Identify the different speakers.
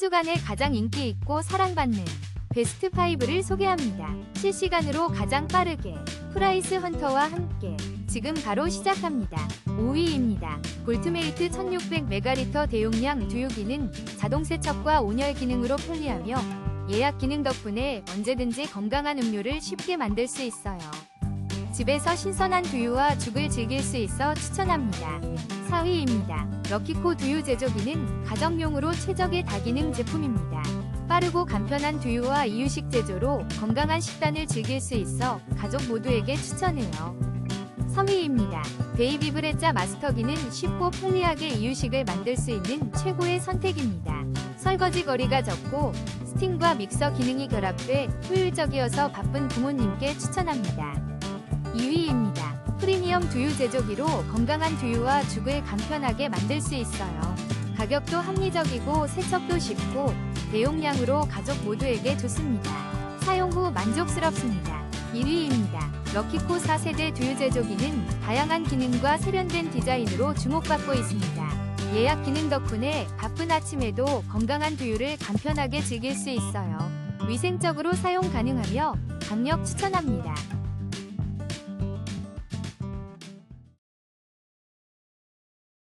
Speaker 1: 주간에 가장 인기 있고 사랑받는 베스트 5를 소개합니다. 실시간으로 가장 빠르게 프라이스 헌터와 함께 지금 바로 시작합니다. 5위입니다. 볼트메이트 1600메가리터 대용량 두유기는 자동 세척과 온열 기능으로 편리하며 예약 기능 덕분에 언제든지 건강한 음료를 쉽게 만들 수 있어요. 집에서 신선한 두유와 죽을 즐길 수 있어 추천합니다. 4위입니다. 럭키코 두유 제조기는 가정용으로 최적의 다기능 제품입니다. 빠르고 간편한 두유와 이유식 제조로 건강한 식단을 즐길 수 있어 가족 모두에게 추천해요. 3위입니다. 베이비 브레자 마스터기는 쉽고 편리하게 이유식을 만들 수 있는 최고의 선택입니다. 설거지 거리가 적고 스팀과 믹서 기능이 결합돼 효율적이어서 바쁜 부모님께 추천합니다. 2위입니다. 프리미엄 두유 제조기로 건강한 두유와 죽을 간편하게 만들 수 있어요. 가격도 합리적이고 세척도 쉽고 대용량으로 가족 모두에게 좋습니다. 사용 후 만족스럽습니다. 1위입니다. 럭키코 4세대 두유 제조기는 다양한 기능과 세련된 디자인으로 주목받고 있습니다. 예약 기능 덕분에 바쁜 아침에도 건강한 두유를 간편하게 즐길 수 있어요. 위생적으로 사용 가능하며 강력 추천합니다.